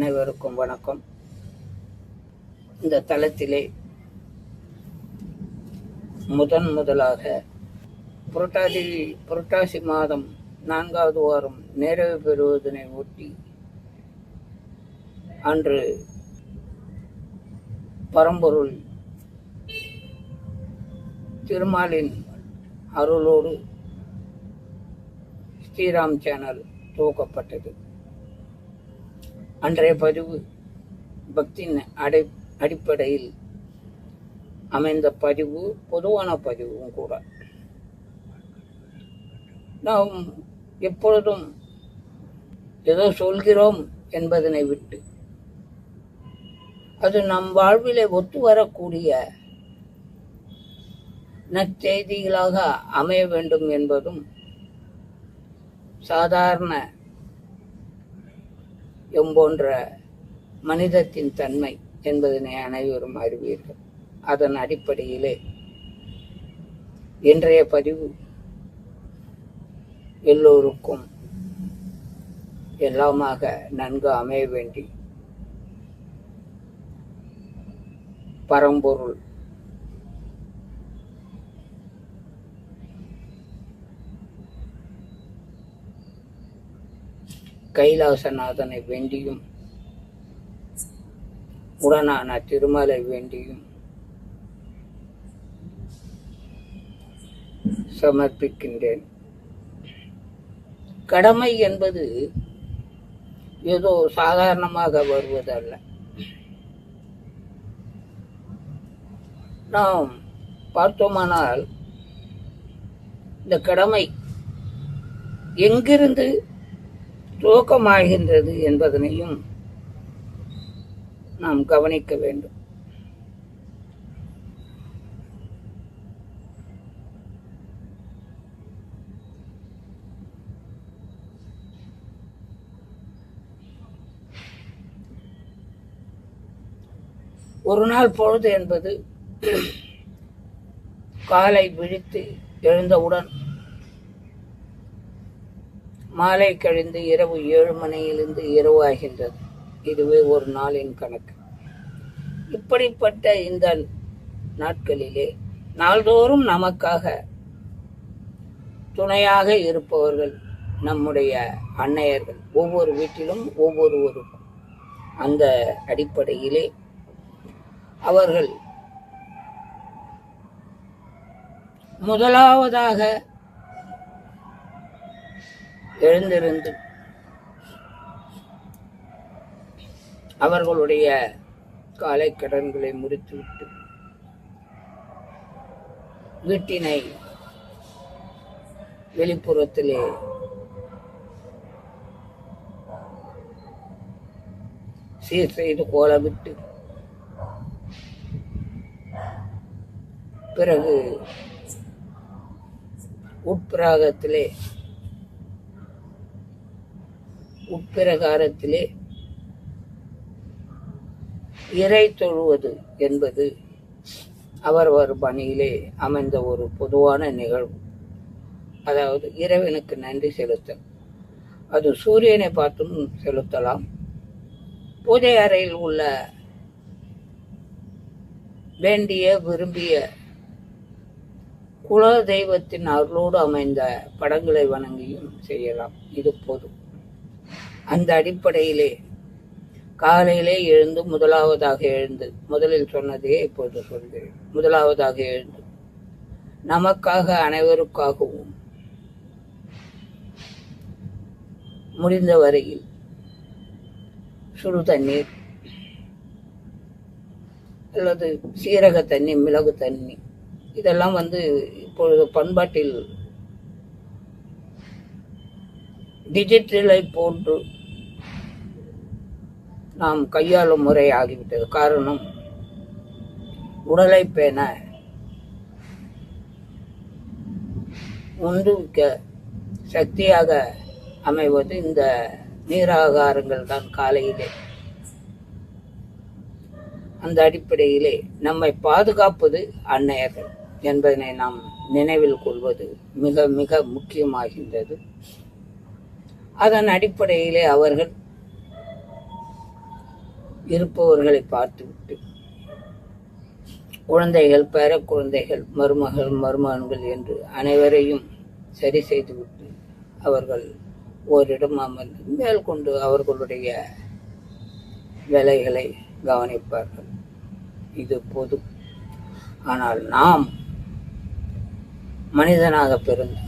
அனைவருக்கும் வணக்கம். இந்த தளத்திலே முதன் முதலாக புரட்டாசி புரட்டாசி மாதம் நான்காவது வாரம் நிறைவு பெறுவதனை ஒட்டி அன்று பரம்பொருள் திருமாலின் அருளோடு ஸ்ரீராம் சேனல் துவக்கப்பட்டது. அன்றைய பதிவு பக்தியின் அடை அடிப்படையில் அமைந்த பதிவு பொதுவான பதிவும் கூட. நாம் எப்பொழுதும் ஏதோ சொல்கிறோம் என்பதனை விட்டு அது நம் வாழ்விலே ஒத்து வரக்கூடிய நற்செய்திகளாக அமைய வேண்டும் என்பதும் சாதாரண எம்போன்ற மனிதத்தின் தன்மை என்பதனை அனைவரும் அறிவீர்கள். அதன் அடிப்படையிலே இன்றைய பதிவு எல்லோருக்கும் எல்லாமாக நன்கு அமைய வேண்டி பரம்பொருள் கைலாசநாதனை வேண்டியும் உடனான திருமலை வேண்டியும் சமர்ப்பிக்கின்றேன். கடமை என்பது ஏதோ சாதாரணமாக வருவதல்ல. நாம் பார்த்தோமானால் இந்த கடமை எங்கிருந்து துவக்கமாகின்றது என்பதனையும் நாம் கவனிக்க வேண்டும். ஒரு நாள் பொழுது என்பது காலை விழித்து எழுந்தவுடன் மாலை கழிந்து இரவு ஏழு மணியிலிருந்து இரவு ஆகின்றது. இதுவே ஒரு நாளின் கணக்கு. இப்படிப்பட்ட இந்த நாட்களிலே நாள்தோறும் நமக்காக துணையாக இருப்பவர்கள் நம்முடைய அன்னையர்கள். ஒவ்வொரு வீட்டிலும் ஒவ்வொருவருக்கும் அந்த அடிப்படையிலே அவர்கள் முதலாவதாக எழுந்திருந்து அவர்களுடைய காலை கடன்களை முடித்துவிட்டு வீட்டினை வெளிப்புறத்திலே சீர் செய்து கோலமிட்டு பிறகு உட்பிராகத்திலே உட்பிரகாரத்திலே இறை தொழுவது என்பது அவரவர் பணியிலே அமைந்த ஒரு பொதுவான நிகழ்வு. அதாவது இறைவனுக்கு நன்றி செலுத்தல். அது சூரியனை பார்த்தும் செலுத்தலாம். பூஜை அறையில் உள்ள வேண்டிய விரும்பிய குல தெய்வத்தின் அருளோடு அமைந்த படங்களை வணங்கியும் செய்யலாம். இது போதும். அந்த அடிப்படையிலே காலையிலே எழுந்து முதலாவதாக எழுந்து முதலில் சொன்னதையே இப்போது சொல்கிறேன். முதலாவதாக எழுந்து நமக்காக அனைவருக்காகவும் முடிந்த வரையில் சுடு தண்ணீர் அல்லது சீரக தண்ணி மிளகு தண்ணி இதெல்லாம் வந்து இப்பொழுது பண்பாட்டில் டிஜிட்டலை போன்று நாம் கையாளும் முறை ஆகிவிட்டது. காரணம் உடலை பேண உண்டுவிக்க சக்தியாக அமைவது இந்த நீராகாரங்கள் தான் காலையிலே. அந்த அடிப்படையிலே நம்மை பாதுகாப்பது அன்னையர்கள் என்பதனை நாம் நினைவில் கொள்வது மிக மிக முக்கியமாகின்றது. அதன் அடிப்படையிலே அவர்கள் இருப்பவர்களை பார்த்துவிட்டு குழந்தைகள் பேர குழந்தைகள் மருமகள் மருமகன்கள் என்று அனைவரையும் சரி செய்துவிட்டு அவர்கள் ஓரிடம் அமர்ந்து மேல் கொண்டு அவர்களுடைய வேலைகளை கவனிப்பார்கள். இது பொது. ஆனால் நாம் மனிதனாக பிறந்து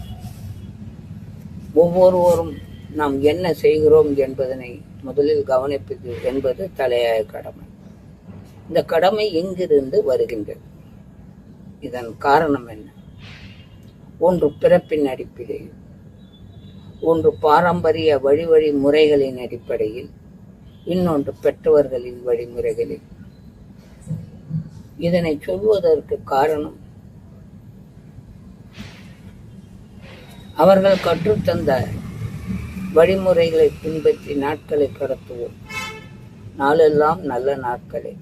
ஒவ்வொருவரும் நாம் என்ன செய்கிறோம் என்பதனை முதலில் கவனிப்பது என்பது தலையாய கடமை. இந்த கடமை எங்கிருந்து வருகின்றது? இதன் காரணம் என்ன? ஒன்று பிறப்பின் அடிப்படையில் ஒன்று பாரம்பரிய வழி வழி முறைகளின் அடிப்படையில் இன்னொன்று பெற்றவர்களின் வழிமுறைகளில். இதனை சொல்வதற்கு காரணம் அவர்கள் கற்றுத்தந்த வழிமுறைகளை பின்பற்றி நாட்களை கடத்துவோம். நாளெல்லாம் நல்ல நாட்களே.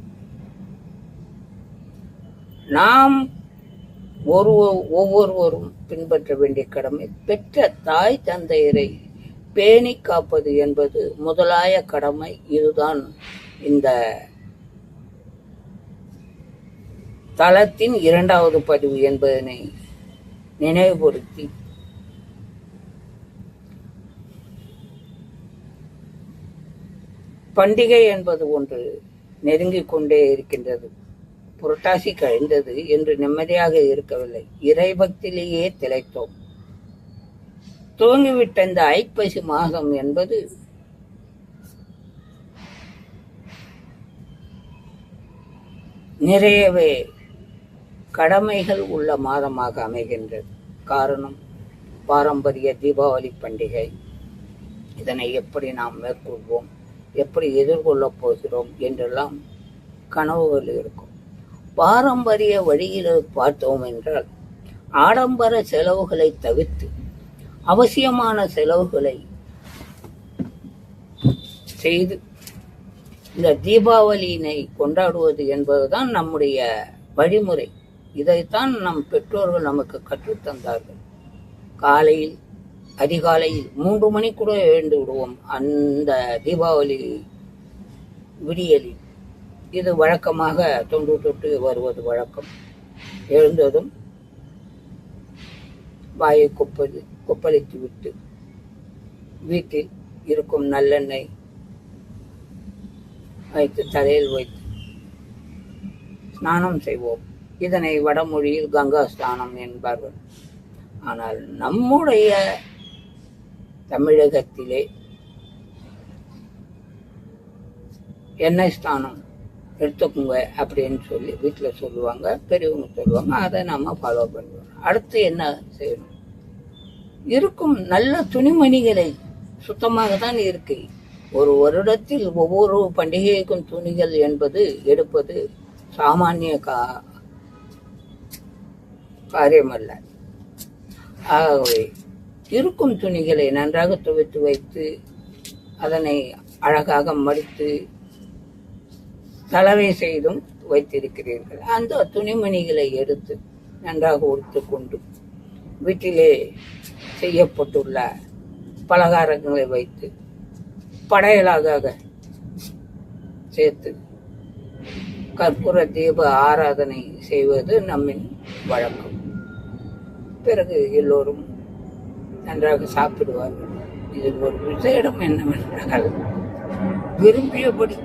நாம் ஒரு ஒவ்வொருவரும் பின்பற்ற வேண்டிய கடமை பெற்ற தாய் தந்தையரை பேணி காப்பது என்பது முதலாய கடமை. இதுதான் இந்த தளத்தின் இரண்டாவது பதிவு என்பதனை நினைவுபடுத்தி பண்டிகை என்பது ஒன்று நெருங்கிக் கொண்டே இருக்கின்றது. புரட்டாசி கழிந்தது என்று நிம்மதியாக இருக்கவில்லை. இறைபக்திலேயே திளைத்தோம். துவங்கிவிட்ட இந்த ஐப்பசி மாதம் என்பது நிறையவே கடமைகள் உள்ள மாதமாக அமைகின்றது. காரணம் பாரம்பரிய தீபாவளி பண்டிகை. இதனை எப்படி நாம் மேற்கொள்வோம்? எப்படி எதிர்கொள்ளப் போகிறோம் என்றெல்லாம் கனவுகள் இருக்கும். பாரம்பரிய வழியில் பார்த்தோம் என்றால் ஆடம்பர செலவுகளை தவிர்த்து அவசியமான செலவுகளை செய்து இந்த தீபாவளியினை கொண்டாடுவது என்பதுதான் நம்முடைய வழிமுறை. இதைத்தான் நம் பெற்றோர்கள் நமக்கு கற்றுத்தந்தார்கள். காலையில் அதிகாலையில் மூன்று மணி கூட எழுந்து விடுவோம் அந்த தீபாவளி விடியலில் இது வழக்கமாக தொன்று தொட்டு வருவது வழக்கம். எழுந்ததும் வாயை கொப்பளி கொப்பளித்து விட்டு வீட்டில் இருக்கும் நல்லெண்ணெய் வைத்து தலையில் வைத்து ஸ்நானம் செய்வோம். இதனை வடமொழியில் கங்கா ஸ்நானம் என்பார்கள். ஆனால் நம்முடைய தமிழகத்திலே என்ன ஸ்தானம் எடுத்துக்கோங்க அப்படின்னு சொல்லி வீட்டில் சொல்லுவாங்க பெரியவங்க சொல்லுவாங்க அதை நம்ம ஃபாலோ பண்ணுவோம். அடுத்து என்ன செய்யணும்? இருக்கும் நல்ல துணிமணிகளை சுத்தமாக தான் இருக்கு. ஒரு வருடத்தில் ஒவ்வொரு பண்டிகைக்கும் துணிகள் என்பது எடுப்பது சாமானிய கா காரியமல்ல. ஆகவே இருக்கும் துணிகளை நன்றாக துவைத்து வைத்து அதனை அழகாக மடித்து சலவை செய்தும் வைத்திருக்கிறீர்கள். அந்த துணிமணிகளை எடுத்து நன்றாக உடுத்து கொண்டு வீட்டிலே செய்யப்பட்டுள்ள பலகாரங்களை வைத்து படையலாக சேர்த்து கற்பூர தீப ஆராதனை செய்வது நம்மின் வழக்கம். பிறகு எல்லோரும் நன்றாக சாப்பிடுவார்கள் இதில் ஒரு விசேடம் என்னவென்றால் விரும்பியபடி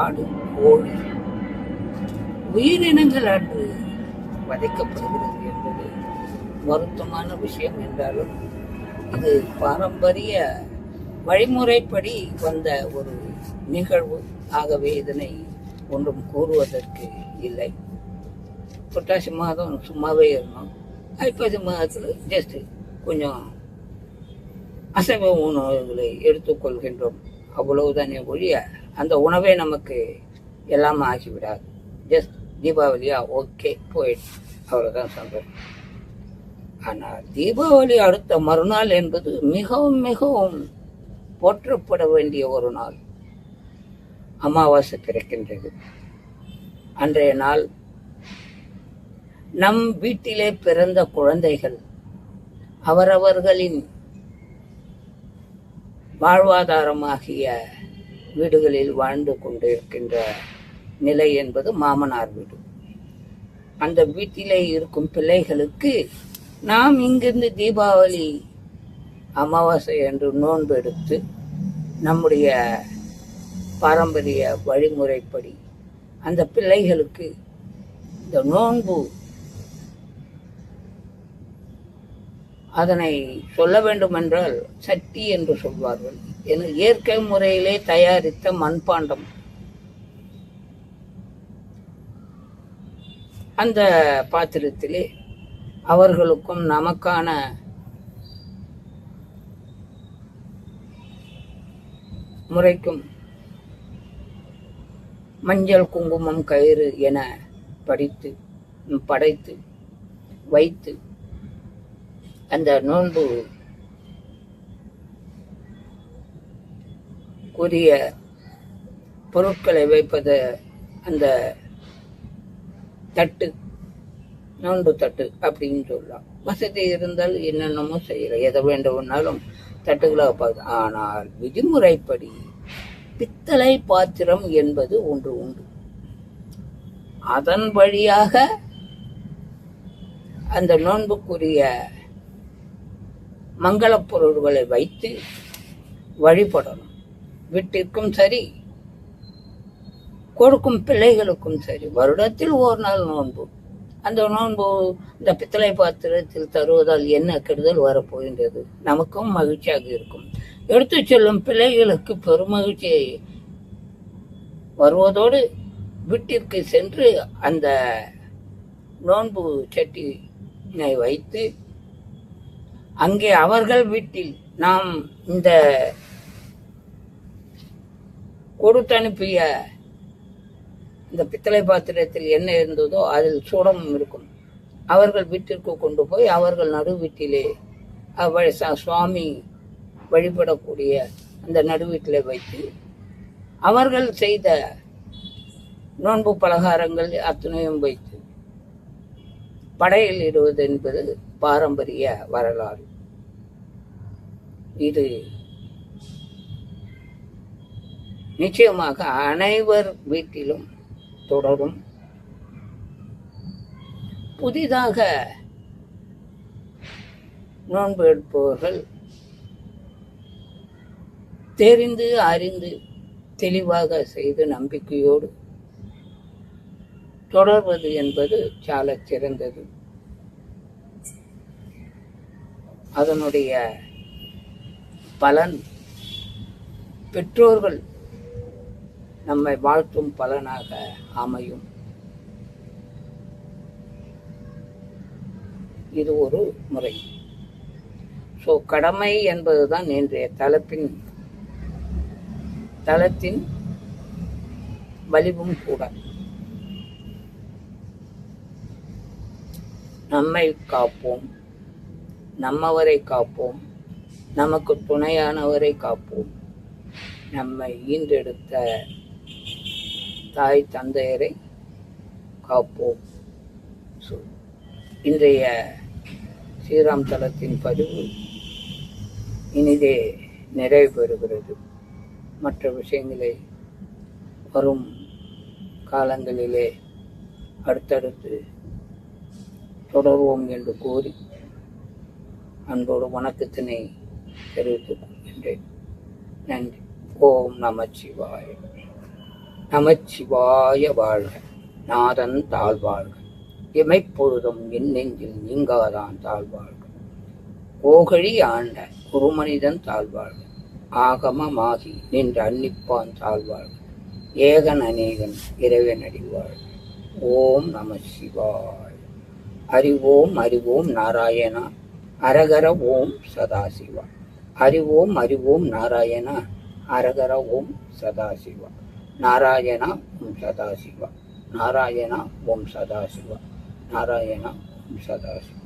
ஆடு கோழி உயிரினங்கள் அன்று வதைக்கப்படுகிறது என்பது வருத்தமான விஷயம் என்றாலும் இது பாரம்பரிய வழிமுறைப்படி வந்த ஒரு நிகழ்வு. ஆகவே இதனை ஒன்றும் கூறுவதற்கு இல்லை. புரட்டாசி மாதம் சும்மாவே இருந்தோம். ஐப்பசி மாதத்தில் ஜஸ்ட் கொஞ்சம் அசைவ உணவுகளை எடுத்துக்கொள்கின்றோம். அவ்வளவுதானே ஒழிய அந்த உணவே நமக்கு எல்லாம் ஆகிவிடாது. ஜஸ்ட் தீபாவளியா ஓகே போயிடுச்சு அவ்வளோதான் சந்தோஷம் ஆனால் தீபாவளி அடுத்த மறுநாள் என்பது மிகவும் மிகவும் போற்றப்பட வேண்டிய ஒரு நாள். அமாவாசை பிறக்கின்றது. அன்றைய நாள் நம் வீட்டிலே பிறந்த குழந்தைகள் அவரவர்களின் வாழ்வாதாரமாகிய வீடுகளில் வாழ்ந்து கொண்டிருக்கின்ற நிலை என்பது மாமனார் வீடு. அந்த வீட்டிலே இருக்கும் பிள்ளைகளுக்கு நாம் இங்கிருந்து தீபாவளி அமாவாசை என்று நோன்பு எடுத்து நம்முடைய பாரம்பரிய வழிமுறைப்படி அந்த பிள்ளைகளுக்கு இந்த நோன்பு அதனை சொல்ல வேண்டுமென்றால் சட்டி என்று சொல்வார்கள். என இயற்கை முறையிலே தயாரித்த மண்பாண்டம். அந்த பாத்திரத்திலே அவர்களுக்கும் நமக்கான முறைக்கும் மஞ்சள் குங்குமம் கயிறு என படித்து படைத்து வைத்து அந்த நோன்பு கூறிய பொருட்களை வைப்பது அந்த தட்டு நோன்பு தட்டு அப்படின்னு சொல்லலாம் வசதி இருந்தால் என்னென்னமோ செய்யலாம் எதை வேண்டும்னாலும் தட்டுகளாக வைப்பாங்க. ஆனால் விதிமுறைப்படி பித்தளை பாத்திரம் என்பது ஒன்று உண்டு. அதன் வழியாக அந்த நோன்புக்குரிய மங்களப் பொருள்களை வைத்து வழிபடணும். வீட்டிற்கும் சரி கொடுக்கும் பிள்ளைகளுக்கும் சரி வருடத்தில் ஒரு நாள் நோன்பு. அந்த நோன்பு இந்த பித்தளை பாத்திரத்தில் தருவதால் என்ன கெடுதல் வரப்போகின்றது? நமக்கும் மகிழ்ச்சியாக இருக்கும். எடுத்து செல்லும் பிள்ளைகளுக்கு பெருமகிழ்ச்சியை வருவதோடு வீட்டிற்கு சென்று அந்த நோன்பு சட்டினை வைத்து அங்கே அவர்கள் வீட்டில் நாம் இந்த கொடுத்தனுப்பிய இந்த பித்தளை பாத்திரத்தில் என்ன இருந்ததோ அதில் சூடம் இருக்கும். அவர்கள் வீட்டிற்கு கொண்டு போய் அவர்கள் நடு வீட்டிலே சுவாமி வழிபடக்கூடிய அந்த நடு வீட்டிலே வைத்து அவர்கள் செய்த நோன்பு பலகாரங்கள் அத்தனையும் வைத்து படையில் இடுவது என்பது பாரம்பரிய வரலாறு. இது நிச்சயமாக அனைவர் வீட்டிலும் தொடரும். புதிதாக நோன்பு எடுப்பவர்கள் தெரிந்து அறிந்து தெளிவாக செய்து நம்பிக்கையோடு தொடர்வது என்பது சால சிறந்தது. அதனுடைய பலன் பெற்றோர்கள் நம்மை வாழ்த்தும் பலனாக அமையும். இது ஒரு முறை. ஸோ கடமை என்பதுதான் இன்றைய தளப்பின் தளத்தின் வலிவும் கூட. நம்மை காப்போம். நம்மவரை காப்போம். நமக்கு துணையானவரை காப்போம். நம்மை ஈன்றெடுத்த தாய் தந்தையரை காப்போம். ஸோ இன்றைய ஸ்ரீராம் தலத்தின் பதிவு இனிதே நிறைவு பெறுகிறது மற்ற விஷயங்களை வரும் காலங்களிலே அடுத்தடுத்து தொடர்வோம் என்று கூறி அன்போடு வணக்கத்தினை தெரிவித்துக் கொள்கின்றேன். நன்றி. ஓம் நமச்சிவாய. நமச்சிவாய வாழ்க. நாதன் தாழ்வாழ்க. இமைப்பொழுதும் என் நெஞ்சில் நீங்காதான் தாழ்வாழ்க. ஓகழி ஆண்ட குருமனிதன் தாழ்வாழ்க. ஆகமமாகி நின்ற அன்னிப்பான் தாழ்வாழ்க. ஏகன் அநேகன் இறைவன் அடிவாழ்க ஓம் நம சிவாய் அறிவோம் அறிவோம் நாராயணா. அரகர ஓம் சதாசிவா. அறிவோம் அறிவோம் நாராயணா. அரகர ஓம் சதாசிவா. நாராயணா ஓம் சதாசிவா. நாராயணா ஓம் சதாசிவா. நாராயணா ஓம் சதாசிவா.